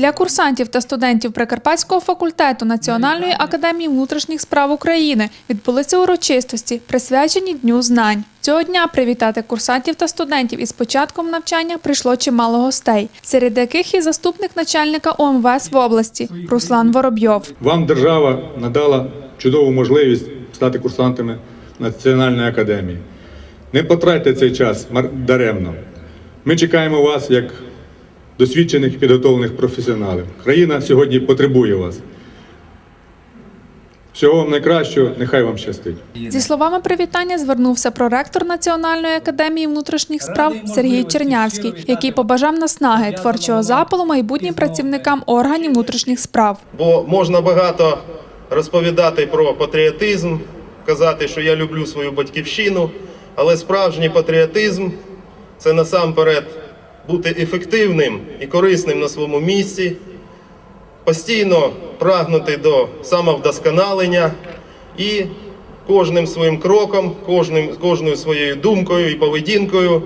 Для курсантів та студентів Прикарпатського факультету Національної академії внутрішніх справ України відбулися урочистості, присвячені Дню знань. Цього дня привітати курсантів та студентів із початком навчання прийшло чимало гостей, серед яких і заступник начальника ОМВС в області Руслан Воробйов. Вам держава надала чудову можливість стати курсантами Національної академії. Не потратьте цей час даремно. Ми чекаємо вас як досвідчених підготовлених професіоналів. Країна сьогодні потребує вас. Всього вам найкращого, нехай вам щастить. Зі словами привітання звернувся проректор Національної академії внутрішніх справ Сергій Чернявський, який побажав наснаги творчого запалу майбутнім працівникам органів внутрішніх справ. бо можна багато розповідати про патріотизм, казати, що я люблю свою батьківщину, але справжній патріотизм це насамперед бути ефективним і корисним на своєму місці, постійно прагнути до самовдосконалення і кожним своїм кроком, кожним, кожною своєю думкою і поведінкою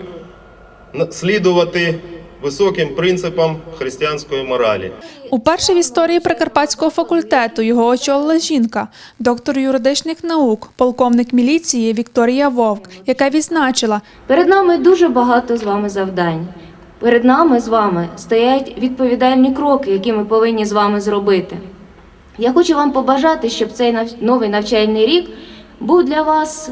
слідувати високим принципам християнської моралі. Уперше в історії Прикарпатського факультету його очолила жінка, доктор юридичних наук, полковник міліції Вікторія Вовк, яка відзначила, Перед нами дуже багато з вами завдань. Перед нами з вами стоять відповідальні кроки, які ми повинні з вами зробити. Я хочу вам побажати, щоб цей новий навчальний рік був для вас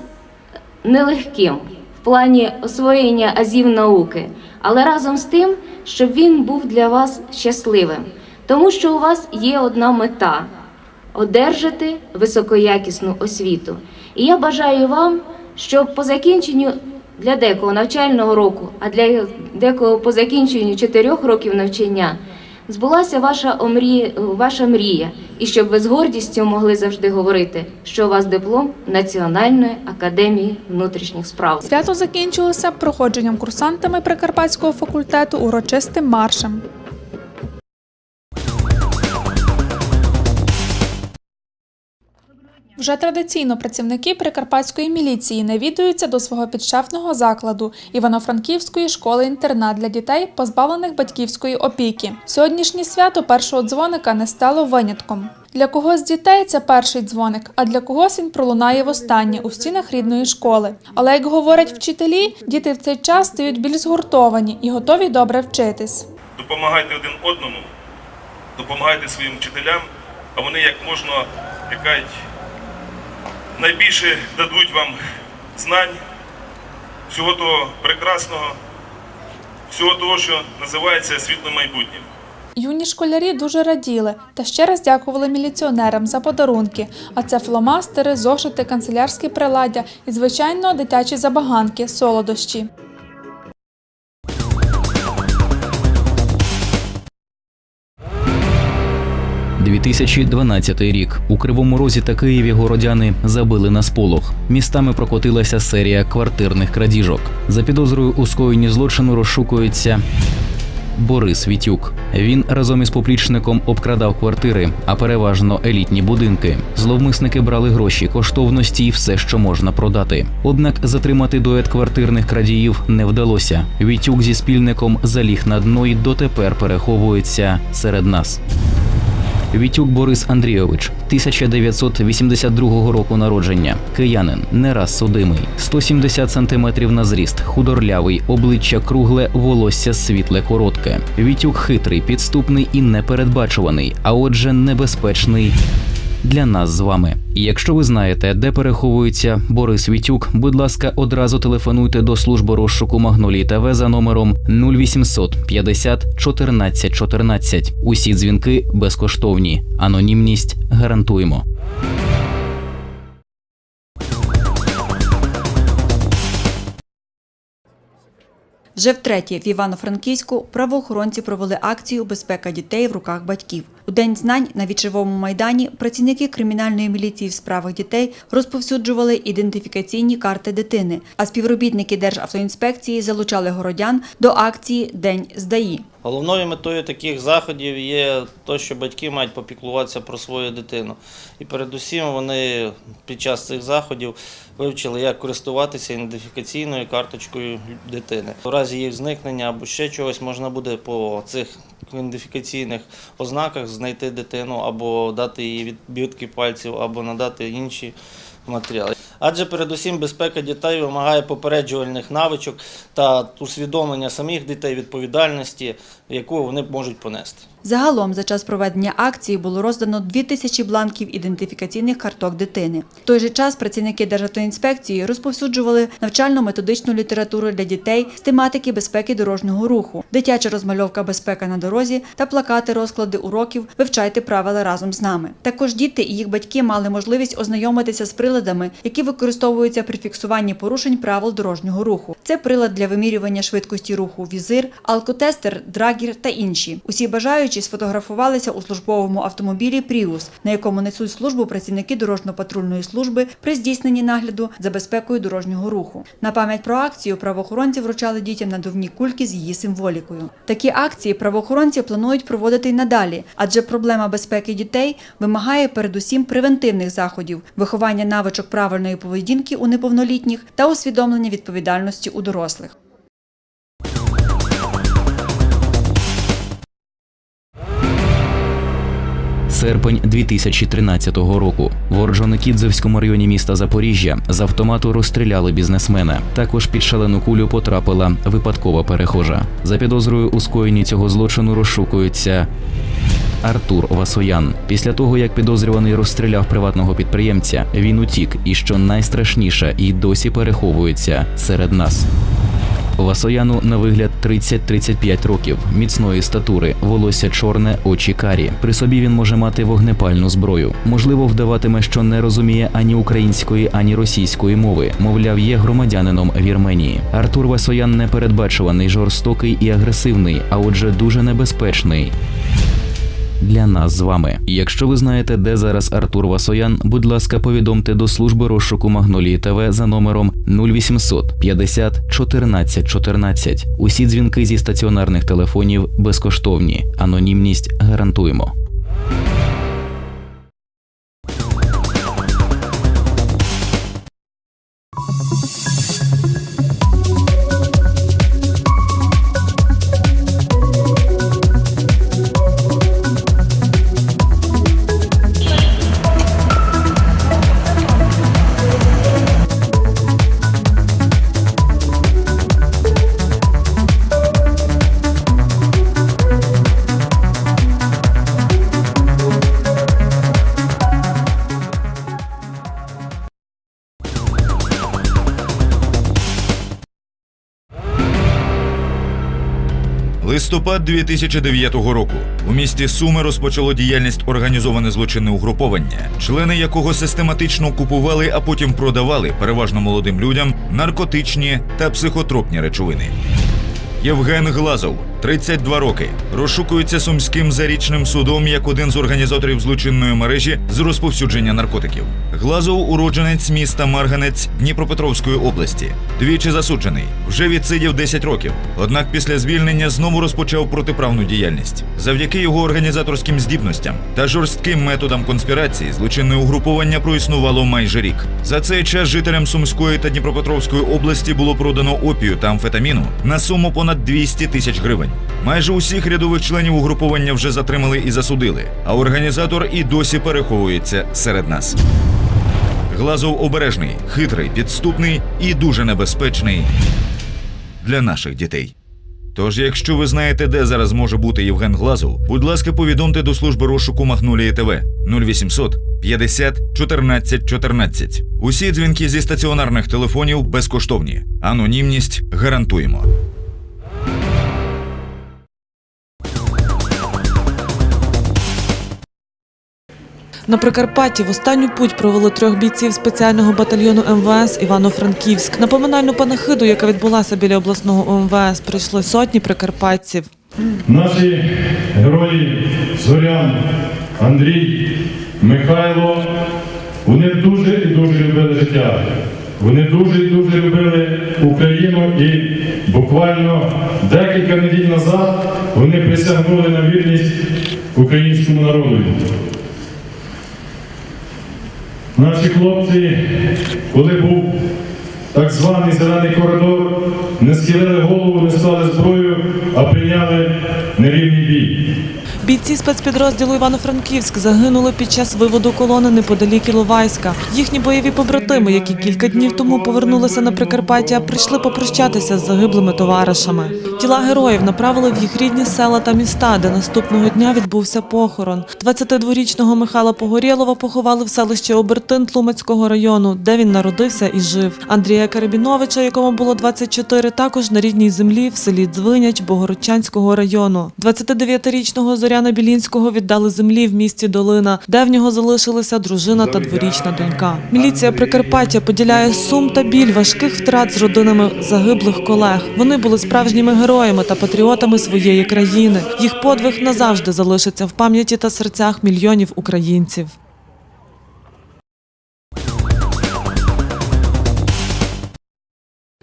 нелегким в плані освоєння азів науки, але разом з тим, щоб він був для вас щасливим, тому що у вас є одна мета одержати високоякісну освіту. І я бажаю вам, щоб по закінченню для декого навчального року, а для декого по закінченню чотирьох років навчання збулася ваша омрія, ваша мрія, і щоб ви з гордістю могли завжди говорити, що у вас диплом Національної академії внутрішніх справ. свято закінчилося проходженням курсантами Прикарпатського факультету урочистим маршем. Вже традиційно працівники Прикарпатської міліції навідуються до свого підшефного закладу Івано-Франківської школи-інтернат для дітей, позбавлених батьківської опіки. Сьогоднішнє свято першого дзвоника не стало винятком. Для когось дітей це перший дзвоник, а для когось він пролунає востаннє у стінах рідної школи. Але як говорять вчителі, діти в цей час стають більш згуртовані і готові добре вчитись. допомагайте один одному, допомагайте своїм вчителям, а вони як можна, як кажуть, найбільше дадуть вам знань, всього того прекрасного, всього того, що називається світлим майбутнім. Юні школярі дуже раділи та ще раз дякували міліціонерам за подарунки. А це фломастери, зошити, канцелярські приладдя і, звичайно, дитячі забаганки, солодощі. – 2012 рік у Кривому Розі та Києві городяни забили на сполох. Містами прокотилася серія квартирних крадіжок. За підозрою у скоєнні злочину розшукується Борис Вітюк. Він разом із поплічником обкрадав квартири, а переважно елітні будинки. Зловмисники брали гроші, коштовності і все, що можна продати. Однак затримати дует квартирних крадіїв не вдалося. Вітюк зі спільником заліг на дно і дотепер переховується серед нас. Вітюк Борис Андрійович, 1982 року народження, киянин, не раз судимий, 170 сантиметрів на зріст, худорлявий, обличчя кругле, волосся світле коротке. Вітюк хитрий, підступний і непередбачуваний, а отже, небезпечний. Для нас з вами. Якщо ви знаєте, де переховується Борис Вітюк, будь ласка, одразу телефонуйте до служби розшуку Магнолії ТВ за номером 0800 50 14 14. Усі дзвінки безкоштовні. Анонімність гарантуємо. Вже втретє в Івано-Франківську правоохоронці провели акцію Безпека дітей в руках батьків. У день знань на вічовому майдані працівники кримінальної міліції в справах дітей розповсюджували ідентифікаційні карти дитини, а співробітники Державтоінспекції залучали городян до акції День здаї. Головною метою таких заходів є те, що батьки мають попіклуватися про свою дитину. І передусім вони під час цих заходів вивчили, як користуватися ідентифікаційною карточкою дитини. У разі їх зникнення або ще чогось можна буде по цих ідентифікаційних ознаках знайти дитину або дати їй відбитки пальців, або надати інші матеріали. Адже передусім безпека дітей вимагає попереджувальних навичок та усвідомлення самих дітей відповідальності, яку вони можуть понести. Загалом за час проведення акції було роздано 2 тисячі бланків ідентифікаційних карток дитини. В той же час працівники Державтоінспекції розповсюджували навчально-методичну літературу для дітей з тематики безпеки дорожнього руху, дитяча розмальовка безпека на дорозі та плакати розклади уроків Вивчайте правила разом з нами. Також діти і їх батьки мали можливість ознайомитися з приладами, які використовуються при фіксуванні порушень правил дорожнього руху. Це прилад для вимірювання швидкості руху візир, алкотестер, драгер та інші. Усі бажаючі сфотографувалися у службовому автомобілі Пріус, на якому несуть службу працівники дорожньо-патрульної служби при здійсненні нагляду за безпекою дорожнього руху. На пам'ять про акцію правоохоронці вручали дітям надувні кульки з її символікою. Такі акції правоохоронці планують проводити й надалі, адже проблема безпеки дітей вимагає передусім превентивних заходів, виховання навичок правильної поведінки у неповнолітніх та усвідомлення відповідальності у дорослих. Серпень 2013 року в Орджоникідзевському районі міста Запоріжжя з автомату розстріляли бізнесмена. Також під шалену кулю потрапила випадкова перехожа. За підозрою у скоєнні цього злочину розшукується Артур Васоян. Після того, як підозрюваний розстріляв приватного підприємця, він утік і що найстрашніше, і досі переховується серед нас. Васояну на вигляд 30-35 років, міцної статури, волосся чорне, очі карі. При собі він може мати вогнепальну зброю. Можливо, вдаватиме, що не розуміє ані української, ані російської мови. Мовляв, є громадянином Вірменії. Артур Васоян непередбачуваний, жорстокий і агресивний, а отже, дуже небезпечний для нас з вами. Якщо ви знаєте, де зараз Артур Васоян, будь ласка, повідомте до служби розшуку Магнолії ТВ за номером 0800 50 14 14. Усі дзвінки зі стаціонарних телефонів безкоштовні. Анонімність гарантуємо. Листопад 2009 року у місті Суми розпочало діяльність організоване злочинне угруповання, члени якого систематично купували, а потім продавали переважно молодим людям наркотичні та психотропні речовини. Євген Глазов, 32 роки, розшукується сумським зарічним судом як один з організаторів злочинної мережі з розповсюдження наркотиків. Глазов уродженець міста Марганець Дніпропетровської області. Двічі засуджений, вже відсидів 10 років. Однак після звільнення знову розпочав протиправну діяльність. Завдяки його організаторським здібностям та жорстким методам конспірації злочинне угруповання проіснувало майже рік. За цей час жителям Сумської та Дніпропетровської області було продано опію та амфетаміну на суму понад 200 тисяч гривень. Майже усіх рядових членів угруповання вже затримали і засудили, а організатор і досі переховується серед нас. Глазов обережний, хитрий, підступний і дуже небезпечний для наших дітей. Тож, якщо ви знаєте, де зараз може бути Євген Глазов, будь ласка, повідомте до служби розшуку Магнолії ТВ 0800 50 14 14. Усі дзвінки зі стаціонарних телефонів безкоштовні. Анонімність гарантуємо. На Прикарпатті в останню путь провели трьох бійців спеціального батальйону МВС Івано-Франківськ. На поминальну панахиду, яка відбулася біля обласного МВС, прийшли сотні прикарпатців. Наші герої Зорян, Андрій, Михайло, вони дуже і дуже любили життя. Вони дуже і дуже любили Україну і буквально декілька неділь назад вони присягнули на вірність українському народу. Наші хлопці, коли був так званий зелений коридор, не схилили голову, не склали зброю, а прийняли нерівний бій. Бійці спецпідрозділу Івано-Франківськ загинули під час виводу колони неподалік Іловайська. Їхні бойові побратими, які кілька днів тому повернулися на Прикарпаття, прийшли попрощатися з загиблими товаришами. Тіла героїв направили в їх рідні села та міста, де наступного дня відбувся похорон. 22-річного Михайла Погорєлова поховали в селищі Обертин Тлумацького району, де він народився і жив. Андрія Карабіновича, якому було 24, також на рідній землі в селі Дзвиняч Богородчанського району. 29-річного Зоряна Білінського віддали землі в місті Долина, де в нього залишилася дружина та дворічна донька. Міліція Прикарпаття поділяє сум та біль важких втрат з родинами загиблих колег. Вони були справжніми героями та патріотами своєї країни. Їх подвиг назавжди залишиться в пам'яті та серцях мільйонів українців.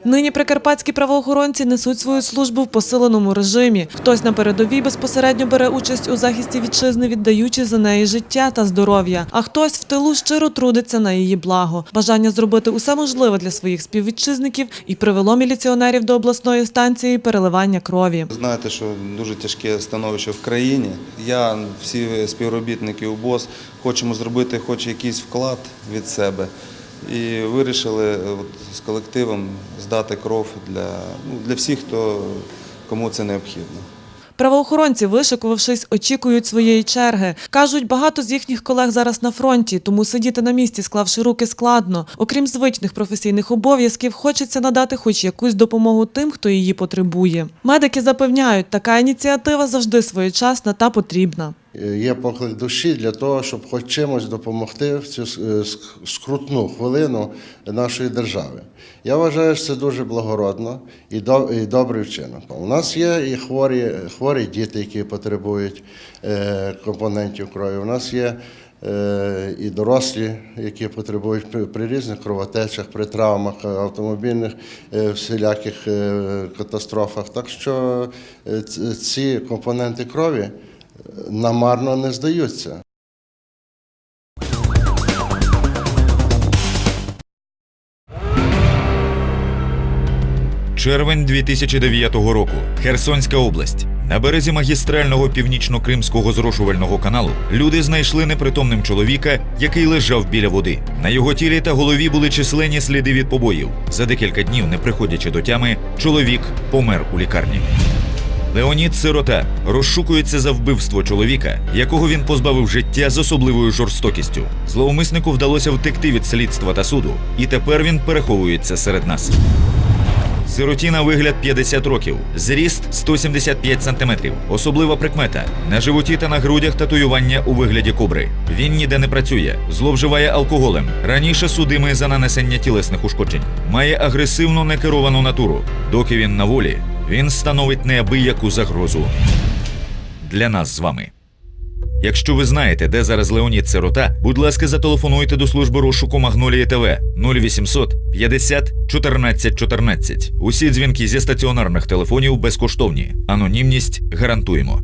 Нині прикарпатські правоохоронці несуть свою службу в посиленому режимі. Хтось на передовій безпосередньо бере участь у захисті вітчизни, віддаючи за неї життя та здоров'я. А хтось в тилу щиро трудиться на її благо. Бажання зробити усе можливе для своїх співвітчизників і привело міліціонерів до обласної станції переливання крові. Знаєте, що дуже тяжке становище в країні. Я, всі співробітники УБОС хочемо зробити хоч якийсь вклад від себе. І вирішили от, з колективом здати кров для, ну, для всіх, хто, кому це необхідно. Правоохоронці, вишикувавшись, очікують своєї черги. Кажуть, багато з їхніх колег зараз на фронті, тому сидіти на місці, склавши руки, складно. Окрім звичних професійних обов'язків, хочеться надати хоч якусь допомогу тим, хто її потребує. Медики запевняють, така ініціатива завжди своєчасна та потрібна. Є поклик душі для того, щоб хоч чимось допомогти в цю е, скрутну хвилину нашої держави. Я вважаю, що це дуже благородно і добрий вчинок. У нас є і хворі, хворі діти, які потребують е, компонентів крові. У нас є е, і дорослі, які потребують при, різних кровотечах, при травмах, е, автомобільних е, всіляких е, катастрофах. Так що е, ці компоненти крові намарно не здаються. Червень 2009 року. Херсонська область. На березі магістрального північно-кримського зрошувального каналу люди знайшли непритомним чоловіка, який лежав біля води. На його тілі та голові були численні сліди від побоїв. За декілька днів, не приходячи до тями, чоловік помер у лікарні. Леонід Сирота розшукується за вбивство чоловіка, якого він позбавив життя з особливою жорстокістю. Зловмиснику вдалося втекти від слідства та суду, і тепер він переховується серед нас. Сироті на вигляд 50 років, зріст 175 сантиметрів. Особлива прикмета на животі та на грудях татуювання у вигляді кобри. Він ніде не працює, зловживає алкоголем. Раніше судимий за нанесення тілесних ушкоджень. Має агресивну некеровану натуру. Доки він на волі, він становить неабияку загрозу для нас з вами. Якщо ви знаєте, де зараз Леонід Сирота, будь ласка, зателефонуйте до служби розшуку Магнолії ТВ 0800 50 14 14. Усі дзвінки зі стаціонарних телефонів безкоштовні. Анонімність гарантуємо.